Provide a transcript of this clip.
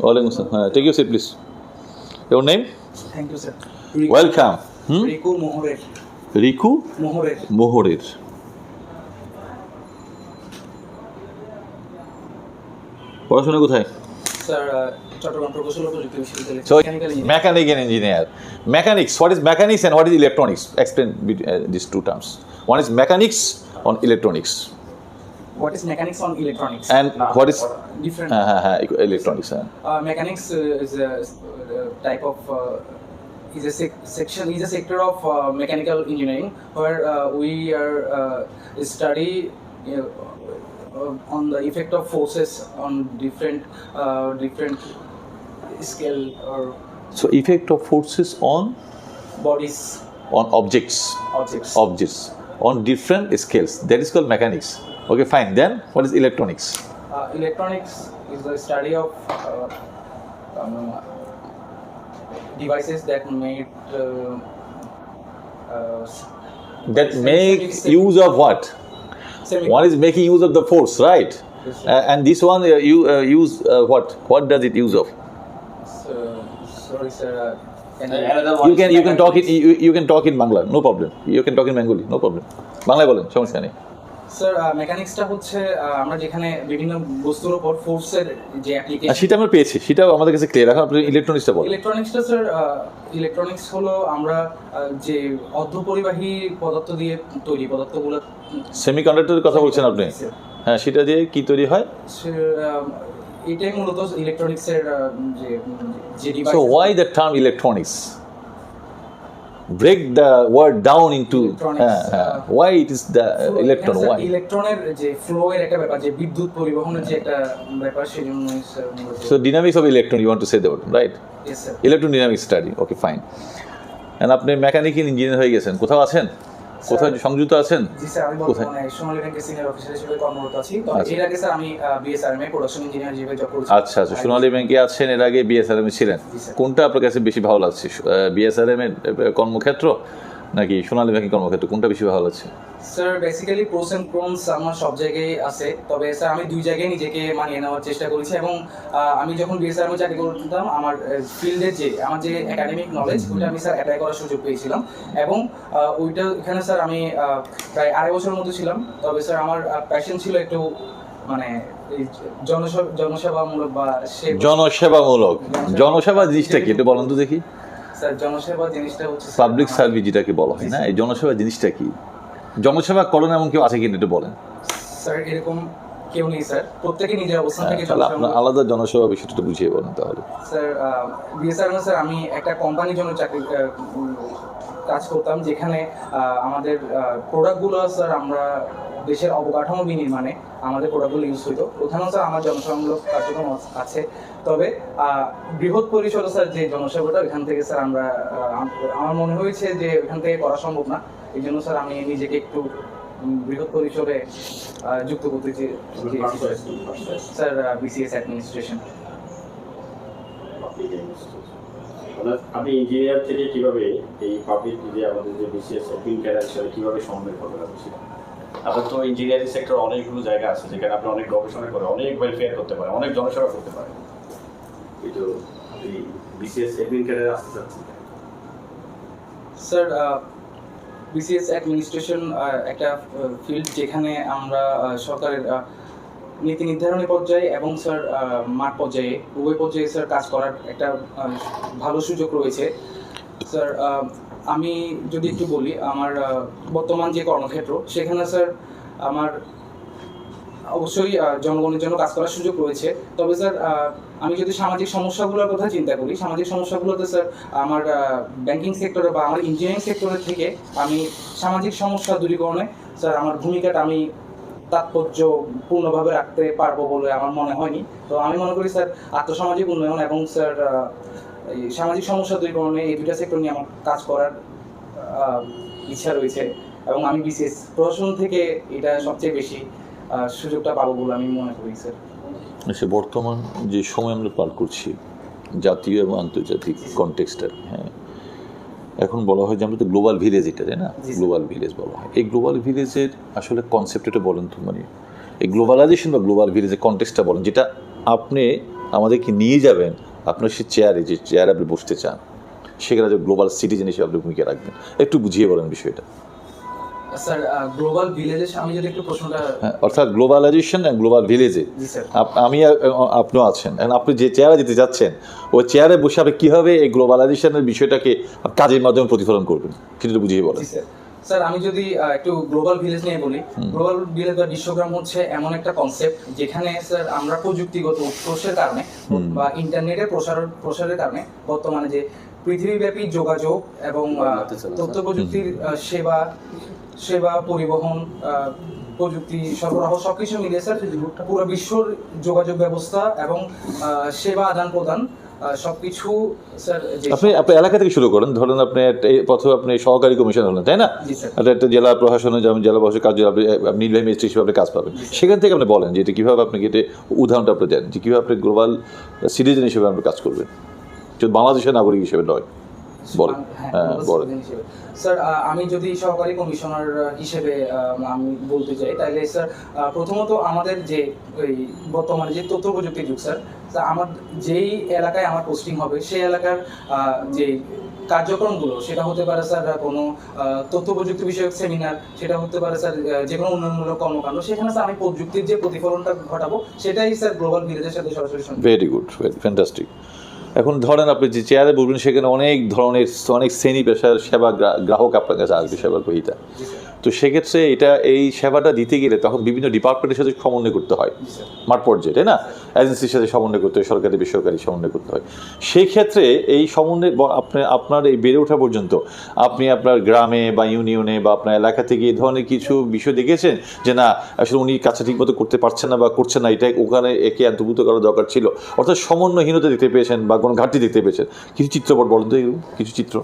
Walaikum assalam. Uh, take your seat, please. Your name? Thank you, sir. Welcome. Hmm? Riku মোহরের রিকু মোহরের মোহরের পড়াশোনা কোথায় sir mechanic and engineer. Mechanics, what is mechanics and what is electronics? Explain uh, these two terms. One is mechanics on electronics. what is mechanics on electronics? And now, what is different. Uh, electronics uh, mechanics uh, is a uh, type of uh, is a sec- section is a sector of uh, mechanical engineering where uh, we are uh, study you know, on the effect of forces on different different scale or so effect of forces on? bodies. On objects. Objects. Objects. On different scales. That is called mechanics. Okay, fine. Then what is electronics? Uh, electronics is the study of uh, um, devices that made uh, uh, That make use of what? semi- One is making use of the force, right? Yes, sir. Uh, and this one uh, you uh, use uh, what? What does it use of? So, sorry, sir. Uh, can And I- another one You can is you can talk it mechanics. you, you can talk in Bangla, no problem. You can talk in Bengali, no problem. বাংলায় বলেন সমস্যা নেই sir মেকানিক্সটা হচ্ছে আমরা যেখানে বিভিন্ন বস্তুর উপর ফোর্সের যে অ্যাপ্লিকেশন সেটা আমরা পেয়েছি সেটাও আমাদের কাছে ক্লিয়ার এখন আপনি ইলেকট্রনিক্সটা বলেন। ইলেকট্রনিক্সটা স্যার ইলেকট্রনিক্স হলো আমরা যে অর্ধপরিবাহী পদার্থ দিয়ে তৈরি পদার্থগুলো সেমিকন্ডাক্টরের কথা বলছেন আপনি? হ্যাঁ সেটা দিয়ে কি তৈরি হয়? এটাই মূলত ইলেকট্রনিক্সের যে যে device why the term electronics? Break the word down into Electronics, uh, uh, uh, why it is the uh, electron? Why? ইলেকট্রনের যে ফ্লো এর একটা ব্যাপার যে বিদ্যুৎ পরিবহনের যে একটা ব্যাপার you want to say that word, right? Yes sir Electrodynamics study. Okay, fine. And আপনি মেকানিক্যাল ইঞ্জিনিয়ার হয়ে গেছেন কোথাও আছেন কোথাও সংযুক্ত আছেন? জি স্যার আমি কোথায়? বর্তমানে সোনালী ব্যাংকের সিনিয়র অফিসার হিসেবে কর্মরত আছি। তো আচ্ছা। এর আগে স্যার আমি বিএসআরএম এ প্রোডাকশন ইঞ্জিনিয়ার হিসেবে জব করেছি। আচ্ছা আচ্ছা। সোনালী ব্যাংকে আছেন এর আগে বিএসআরএম এ ছিলেন। কোনটা আপনার কাছে বেশি ভালো লাগছে? বিএসআরএম এর কর্মক্ষেত্র? নাকি সোনালী ব্যাংকের কর্মক্ষেত্র? কোনটা বেশি ভালো লাগছে? Sir basically pros and cons আমার সব জায়গায় আছে। তবে স্যার আমি দুই জায়গায় নিজেকে মানিয়ে নেওয়ার চেষ্টা করেছি এবং আমি যখন বিএসআরএম চাকরি করতাম আমার ফিল্ডের যে আমার যে একাডেমিক নলেজ ওইটা আমি স্যার অ্যাপ্লাই করার সুযোগ পেয়েছিলাম। এবং ওইটা এখানে স্যার আমি প্রায় আড়াই বছরের মতো ছিলাম। তবে স্যার আমার প্যাশন ছিল একটু মানে জনসেবামূলক বা জনসেবামূলক। জনসেবা জিনিসটা কি? একটু বলেন তো দেখি। স্যার জনসেবা জিনিসটা হচ্ছে পাবলিক সার্ভিস যেটাকে বলা হয় না? এই জনসেবা জিনিসটা কি? জনসেবা করেন এমন কেউ আছে কিনা একটু বলেন। স্যার এরকম কেউ নেই স্যার। প্রত্যেকে নিজের অবস্থান থেকে তাহলে আপনার আলাদা জনসেবা বিষয়টা বুঝিয়ে বলেন তাহলে। স্যার বিএসআর স্যার আমি একটা কোম্পানির জন্য চাকরি কাজ করতাম যেখানে আমাদের প্রোডাক্টগুলো স্যার আমরা দেশের অবকাঠামো বিনির্মাণে আমাদের প্রোডাক্টগুলো ইউজ হইতো। ওখানেও স্যার আমার জনসেবামূলক কার্যক্রম আছে। তবে বৃহৎ পরিসরে স্যার যে জনসেবাটা ওখান থেকে স্যার আমরা আমার মনে হয়েছে যে ওখান থেকে করা সম্ভব না। এই জন্য স্যার আমি নিজেকে একটু বৃহৎ পরিসরে যুক্ত করতে চেয়ে- চেয়েছি স্যার বিসিএস অ্যাডমিনিস্ট্রেশন মানে আপনি ইঞ্জিনিয়ার থেকে কীভাবে এই পাবলিক যে আমাদের যে বিসিএস ক্যাডার সেটা কীভাবে সমন্বয় আপনি আপনার তো ইঞ্জিনিয়ারিং সেক্টর অনেকগুলো জায়গা আছে, যেখানে আপনি অনেক গবেষণা করে, অনেক ওয়েলফেয়ার করতে অনেক জনসেবা করতে কিন্তু আপনি বিসিএস ক্যাডার আসতে চাচ্ছেন স্যার বিসিএস অ্যাডমিনিস্ট্রেশন একটা ফিল্ড যেখানে আমরা সরকারের নীতি নির্ধারণী পর্যায়ে এবং স্যার মাঠ পর্যায়ে, উভয় পর্যায়ে স্যার কাজ করার একটা ভালো সুযোগ রয়েছে। স্যার আমি যদি একটু বলি, আমার বর্তমান যে কর্মক্ষেত্র, সেখানে স্যার আমার অবশ্যই জনগণের জন্য কাজ করার সুযোগ রয়েছে। তবে স্যার আমি যদি সামাজিক সমস্যাগুলোর কথা চিন্তা করি, সামাজিক সমস্যাগুলোতে স্যার আমার ব্যাংকিং সেক্টরে বা আমার ইঞ্জিনিয়ারিং সেক্টরের থেকে আমি সামাজিক সমস্যা দূরীকরণে, স্যার আমার ভূমিকাটা আমি তাৎপর্যপূর্ণভাবে রাখতে পারব বলে আমার মনে হয়নি। তো আমি মনে করি স্যার আর্থসামাজিক উন্নয়ন এবং স্যার এই সামাজিক সমস্যা দূরীকরণে এই দুইটা সেক্টর নিয়ে আমার কাজ করার ইচ্ছা রয়েছে এবং আমি বিশেষ প্রশাসন থেকে এটা সবচেয়ে বেশি সুযোগটা পাবো বলে আমি মনে করি স্যার। আচ্ছা বর্তমান যে সময় আমরা পার করছি জাতীয় এবং আন্তর্জাতিক কনটেক্সটে হ্যাঁ এখন বলা হয় যে আমরা তো গ্লোবাল ভিলেজ এটা তাই না? গ্লোবাল ভিলেজ বলা হয়। এই গ্লোবাল ভিলেজের আসলে কনসেপ্ট এটা বলেন তো মানে এই গ্লোবালাইজেশন বা গ্লোবাল ভিলেজের কনটেক্সটা বলেন যেটা আপনি আমাদেরকে নিয়ে যাবেন আপনার সে চেয়ারে যে চেয়ারে আপনি বসতে চান সেখানে যে গ্লোবাল সিটিজেন হিসেবে আপনি ভূমিকা রাখবেন। একটু বুঝিয়ে বলেন বিষয়টা। স্যার গ্লোবাল ভিলেজে আমি যদি একটু প্রশ্নটা হ্যাঁ অর্থাৎ গ্লোবালাইজেশন অ্যান্ড গ্লোবাল ভিলেজে স্যার। আমি আপনিও আছেন। আপনি যে চেয়ারে যেতে যাচ্ছেন ওই চেয়ারে বসে আপনি কীভাবে এই গ্লোবালাইজেশনের বিষয়টাকে কাজের মাধ্যমে প্রতিফলন করবেন? সেটা বুঝিয়ে বলেন। স্যার। স্যার আমি যদি একটু গ্লোবাল ভিলেজ নিয়ে বলি গ্লোবাল ভিলেজ বা বিশ্বগ্রাম হচ্ছে এমন একটা কনসেপ্ট যেখানে স্যার আমরা প্রযুক্তিগত উৎকর্ষের কারণে বা ইন্টারনেটের প্রসার প্রসারের কারণে বর্তমানে যে পৃথিবীব্যাপী যোগাযোগ এবং তথ্য প্রযুক্তির সেবা সেবা পরিবহন প্রযুক্তি সরবরাহ সবকিছু মিলিয়ে স্যার পুরো বিশ্বর যোগাযোগ ব্যবস্থা এবং সেবা আদান প্রদান সবকিছু স্যার আপনি আপনি এলাকা থেকে শুরু করেন। ধরেন আপনি প্রথমে আপনি সহকারী কমিশন হলেন তাই না? একটা জেলা প্রশাসনে যেমন জেলা প্রশাসনের কাজ আপনি নির্বাহী ম্যাজিস্ট্রেট হিসেবে আপনি কাজ পাবেন। সেখান থেকে আপনি বলেন যে এটা কীভাবে আপনি এটা উদাহরণটা আপনি দেন যে কীভাবে আপনি গ্লোবাল সিটিজেন হিসেবে আপনি কাজ করবেন। যদি বাংলাদেশের নাগরিক হিসেবে নয় বলেন হ্যাঁ, হ্যাঁ হিসেবে। স্যার আমি যদি সহকারী কমিশনার হিসেবে আমি বলতে চাই তাহলে স্যার প্রথমত আমাদের যে বর্তমানে যে তথ্য যুগ স্যার আমার যেই এলাকায় আমার পোস্টিং হবে সেই এলাকার যে কার্যক্রমগুলো সেটা হতে পারে স্যার কোনো তথ্য প্রযুক্তি বিষয়ক সেমিনার সেটা হতে পারে স্যার যে কোনো উন্নয়নমূলক কর্মকাণ্ড সেখানে স্যার আমি প্রযুক্তির যে প্রতিফলনটা ঘটাবো সেটাই স্যার গ্লোবাল ভিলেজের সাথে সরাসরি। ভেরি গুড ফ্যান্টাস্টিক এখন ধরেন আপনি যে চেয়ারে বলবেন সেখানে অনেক ধরনের, অনেক শ্রেণি পেশার সেবা গ্রাহক আপনার কাছে আসবে সেবার স্যার। তো সেক্ষেত্রে এটা এই সেবাটা দিতে গেলে তখন বিভিন্ন ডিপার্টমেন্টের সাথে সমন্বয় করতে হয়। মাঠ পর্যায়ে তাই না? এজেন্সির সাথে সমন্বয় করতে হয় সরকারি বেসরকারি সমন্বয় করতে হয়। সেই ক্ষেত্রে এই সমন্বয় ব- আপনি আপনার এই বেড়ে ওঠা পর্যন্ত আপনি আপনার গ্রামে বা ইউনিয়নে বা আপনার এলাকা থেকে এই ধরনের কিছু বিষয় দেখেছেন? যে না আসলে উনি কাজটা ঠিকমতো করতে পারছেন না বা করছেন না এটা ওখানে একে অন্তর্ভুক্ত করা দরকার ছিল। অর্থাৎ সমন্বয়হীনতা দেখতে পেয়েছেন বা কোনো ঘাটতি দেখতে পেয়েছেন। কিছু চিত্রপট বলেন তো কিছু চিত্র।